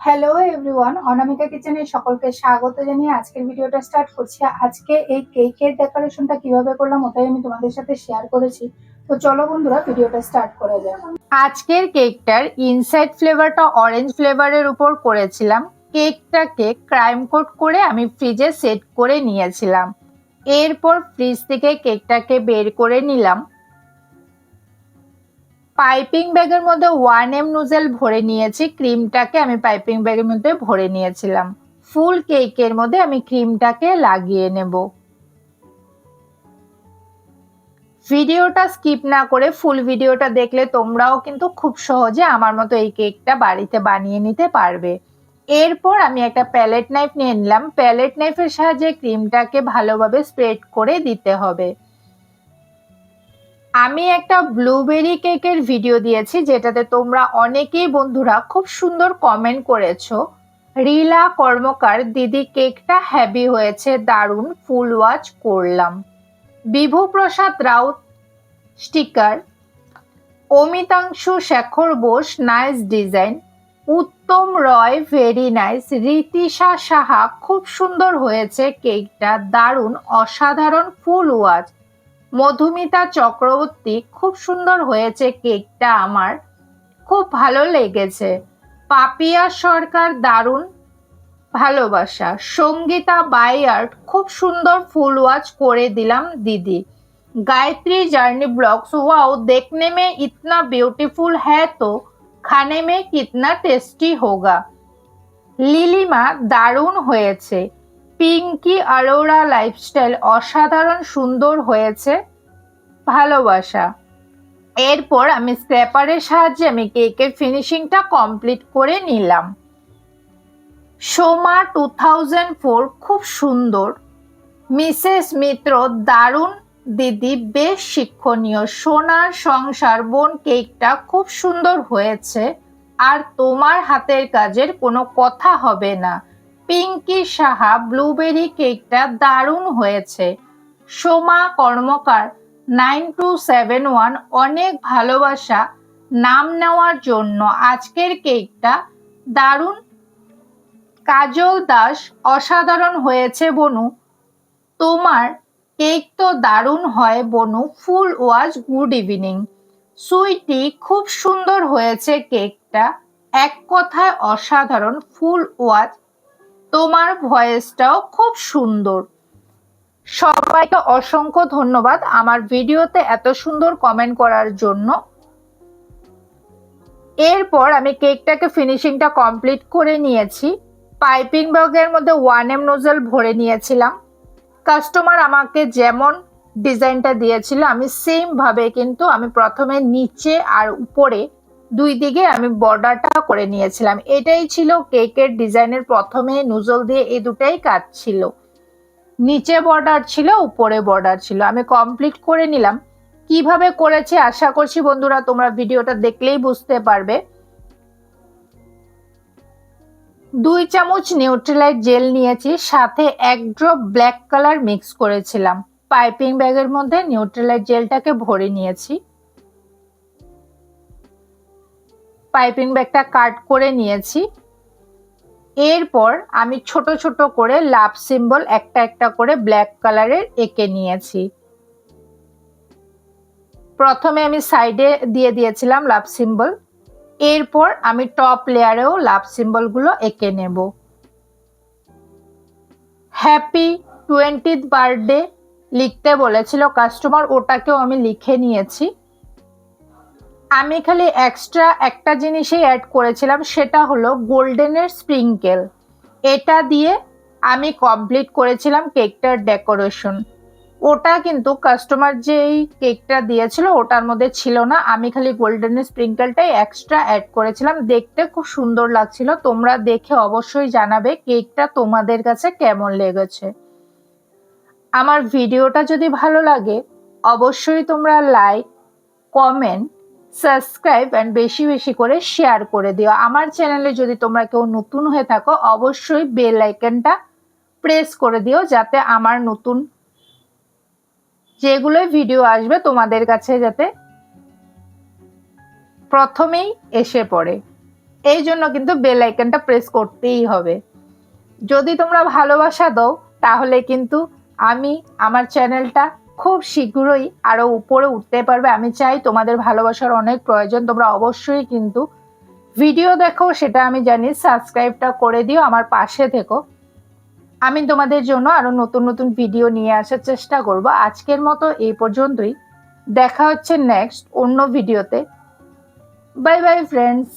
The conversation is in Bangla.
হ্যালো এভরিওয়ান অনামিকা কিচেনে সকলকে স্বাগত জানিয়ে আজকের ভিডিওটা স্টার্ট করছি। আজকে এই কেকের ডেকোরেশনটা কীভাবে করলাম ওটাই আমি তোমাদের সাথে শেয়ার করেছি। তো চলো বন্ধুরা, ভিডিওটা স্টার্ট করা যাক। আজকের কেকটার ইনসাইড ফ্লেভারটা অরেঞ্জ ফ্লেভারের উপর করেছিলাম। কেকটাকে ক্রাইম কোট করে আমি ফ্রিজে সেট করে নিয়েছিলাম। এরপর ফ্রিজ থেকে কেকটাকে বের করে নিলাম। পাইপিং ব্যাগের মধ্যে ওয়ান এম নুজেল ভরে নিয়েছি। ক্রিমটাকে আমি পাইপিং ব্যাগের মধ্যে ভরে নিয়েছিলাম। ফুল কেকের মধ্যে আমি ক্রিমটাকে লাগিয়ে নেব। ভিডিওটা স্কিপ না করে ফুল ভিডিওটা দেখলে তোমরাও কিন্তু খুব সহজে আমার মতো এই কেকটা বাড়িতে বানিয়ে নিতে পারবে। এরপর আমি একটা প্যালেট নাইফ নিয়ে নিলাম। প্যালেট নাইফের সাহায্যে ক্রিমটাকে ভালোভাবে স্প্রেড করে দিতে হবে। আমি একটা ব্লুবেরি কেকের ভিডিও দিয়েছি, যেটাতে তোমরা অনেকেই বন্ধুরা খুব সুন্দর কমেন্ট করেছ। রিলা কর্মকার, দিদি কেকটা হ্যাভি হয়েছে, দারুণ ফুল ওয়াচ করলাম। Bibhu Prasad Rout sticker Amitanshu Shekhar Bose nice design Uttam Roy very nice Ritisha Saha, খুব সুন্দর হয়েছে কেকটা দারুণ, অসাধারণ ফুল ওয়াচ মধুমিতা চক্রবর্তী খুব সুন্দর হয়েছে কেকটা আমার খুব ভালো লেগেছে পাপিয়া সরকার দারুণ ভালোবাসা সঙ্গীতা বাই আর্ট খুব সুন্দর ফুল ওয়াচ করে দিলাম দিদি गायत्री जर्नी ब्लॉग्स वाओ देखने में इतना ब्यूटीफुल है तो खाने में कितना टेस्टी होगा লিলিমা দারুণ হয়েছে পিঙ্কি আরোরা লাইফস্টাইল অসাধারণ সুন্দর হয়েছে। ভালোবাসা। এরপর আমি স্ক্র্যাপারের সাহায্যে আমি কেকের ফিনিশিংটা কমপ্লিট করে নিলাম। সোমা টু থাউজেন্ড ফোর খুব সুন্দর। মিসেস মিত্র দারুণ। দিদি বেশ শিক্ষণীয়। সোনার সংসার, বোন কেকটা খুব সুন্দর হয়েছে। আর তোমার হাতের কাজের কোনো কথা হবে না। পিঙ্কি সাহা ব্লুবেরি কেকটা দারুণ হয়েছে। Soma Karmakar, nine two seven one, অনেক ভালোবাসা, নাম নেওয়ার জন্য আজকের কেকটা দারুণ। কাজল দাস, অসাধারণ হয়েছে বনু। তোমার কেক তো দারুণ হয় বনু, full was good evening. Sweetie খুব সুন্দর হয়েছে কেকটা, এক কথায় অসাধারণ, ফুল ওয়াজ তোমার ভয়েসটাও খুব সুন্দর। সবাইকে অসংখ্য ধন্যবাদ আমার ভিডিওতে এত সুন্দর কমেন্ট করার জন্য। এরপর আমি কেকটাকে ফিনিশিংটা কমপ্লিট করে নিয়েছি। পাইপিং ব্যাগের মধ্যে ওয়ান এম নোজেল ভরে নিয়েছিলাম। কাস্টমার আমাকে যেমন ডিজাইনটা দিয়েছিল, আমি সেমভাবে কিন্তু আমি প্রথমে নিচে আর উপরে দুই দিকে আমি বর্ডারটা করে নিয়েছিলাম। এটাই ছিল কেকের ডিজাইনের প্রথমে নুজল দিয়ে এই দুটাই কাজ ছিল। নিচে বর্ডার ছিল, উপরে বর্ডার ছিল। আমি কমপ্লিট করে নিলাম। কীভাবে করেছি আশা করছি বন্ধুরা তোমরা ভিডিওটা দেখলেই বুঝতে পারবে। দুই চামচ নিউট্রিলাইট জেল নিয়েছি, সাথে এক ড্রপ ব্ল্যাক কালার মিক্স করেছিলাম। পাইপিং ব্যাগের মধ্যে নিউট্রিলাইট জেলটাকে ভরে নিয়েছি। পাইপিং ব্যাগটা কাট করে নিয়েছি। এরপর আমি ছোট ছোট করে লাভ সিম্বল একটা একটা করে ব্ল্যাক কালারের এঁকে নিয়েছি। প্রথমে আমি সাইডে দিয়ে দিয়েছিলাম লাভ সিম্বল এরপর আমি টপ লেয়ারেও লাভ সিম্বলগুলো এঁকে নেব। হ্যাপি টোয়েন্টিথ বার্থডে লিখতে বলেছিল কাস্টমার ওটাকেও আমি লিখে নিয়েছি। আমি খালি এক্সট্রা একটা জিনিসই অ্যাড করেছিলাম, সেটা হলো গোল্ডেনের স্প্রিঙ্কেল এটা দিয়ে আমি কমপ্লিট করেছিলাম কেকটার ডেকোরেশন ওটা কিন্তু কাস্টমার যেই কেকটা দিয়েছিল, ওটার মধ্যে ছিল না। আমি খালি গোল্ডেনের স্প্রিঙ্কেলটাই এক্সট্রা অ্যাড করেছিলাম। দেখতে খুব সুন্দর লাগছিল। তোমরা দেখে অবশ্যই জানাবে কেকটা তোমাদের কাছে কেমন লেগেছে। আমার ভিডিওটা যদি ভালো লাগে, অবশ্যই তোমরা লাইক কমেন্ট সাবস্ক্রাইব অ্যান্ড বেশি বেশি করে শেয়ার করে দিও। আমার চ্যানেলে যদি তোমরা কেউ নতুন হয়ে থাকো, অবশ্যই বেল আইকনটা প্রেস করে দিও যাতে আমার নতুন যেগুলোই ভিডিও আসবে তোমাদের কাছে যাতে প্রথমেই এসে পড়ে। এই জন্য কিন্তু বেল আইকনটা প্রেস করতেই হবে। যদি তোমরা ভালোবাসা দাও, তাহলে কিন্তু আমি আমার চ্যানেলটা খুব শীঘ্রই আরও উপরে উঠতে পারবে। আমি চাই তোমাদের ভালোবাসার অনেক প্রয়োজন, তোমরা অবশ্যই কিন্তু ভিডিও দেখো, সেটা আমি জানি, সাবস্ক্রাইবটা করে দিও, আমার পাশে থেকো। আমি তোমাদের জন্য আরও নতুন নতুন ভিডিও নিয়ে আসার চেষ্টা করব। আজকের মতো এই পর্যন্তই। দেখা হচ্ছে নেক্সট অন্য ভিডিওতে। Bye bye friends